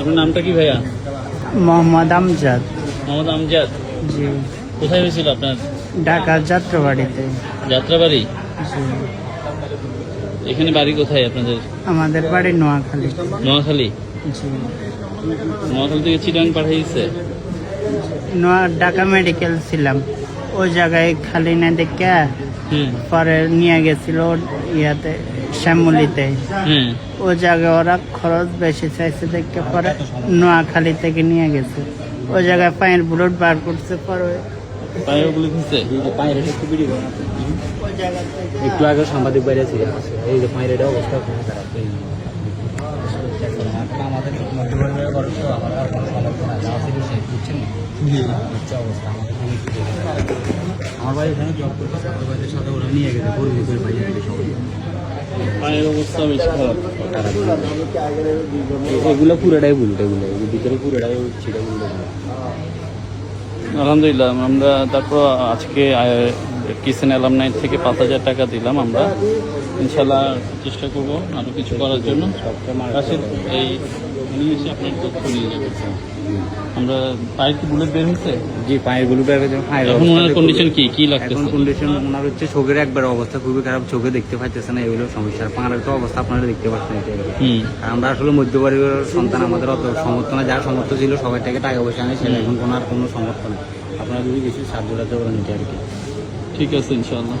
আপনার নামটা কি ভাইয়া? মোহাম্মদ আমজাদ। মোহাম্মদ আমজাদ। জি। কোথায় হয়েছিল আপনার? ঢাকার যাত্রাবাড়িতে। যাত্রাবাড়ি? এখানে বাড়ি কোথায় আপনাদের? আমাদের বাড়ি নোয়াখালী। নোয়াখালী? নোয়াখালী থেকে চিটাং পাঠিয়েছে? নোয়া ঢাকা মেডিকেল ছিলাম। ওই জায়গায় খালি না দেখে পরে নিয়ে গেছিল ইয়াতে। শ্যামলিতে। ও জায়গায় ওরা খরচ বেশি চাইছে দেখে পরে নোয়াখালী থেকে নিয়ে গেছে। ও জায়গায় পায়ের বুলেট বার করছে পরে। একটু আগে সাংবাদিক বাইরে ছিল এই যে পায়ের অবস্থা খারাপ। আমাদের আমার আর কোনো বুঝছেন হচ্ছে অবস্থা। আমাদের কোনো কিছু আমার ভাই এখানে জব করতে আমার ভাইদের সাথে ওরা নিয়ে গেছে। গরিব গেছে সবাই। পায়ের অবস্থা বেশি খারাপ। এগুলো পুরোটাই ভুল। এগুলো ভিতরে পুরোটাই ছিল ভুল। আলহামদুলিল্লাহ আমরা তারপর আজকে কিচেন অ্যালামনাইট থেকে পাঁচ হাজার টাকা দিলাম আমরা। ইনশাল্লাহ চেষ্টা করব আরও কিছু করার জন্য। রাশেদ, এই উনি এসে আপনার তথ্য নিয়ে যাবে আমরা পায়ের কি বুলেট বের হয়েছে? জি পায়েরগুলো বের হয়েছে পায়ের এখন ওনার কন্ডিশন কি? কি এখন কন্ডিশন ওনার হচ্ছে চোখের একবার অবস্থা খুবই খারাপ চোখে দেখতে পাইতেছে না এগুলো সমস্যা পাঁড়ের তো অবস্থা আপনারা দেখতে পাচ্ছেন আর আমরা আসলে মধ্যপরিবারের সন্তান আমাদের অত সমর্থ না যার সমর্থ ছিল সবাই থেকে টাকা পয়সা আনে সেটা এখন কোনো আর কোনো সমর্থ নেই। আপনারা যদি কিছু সাহায্য করতে পারেন এটা আর কি। ঠিক আছে ইনশাল্লাহ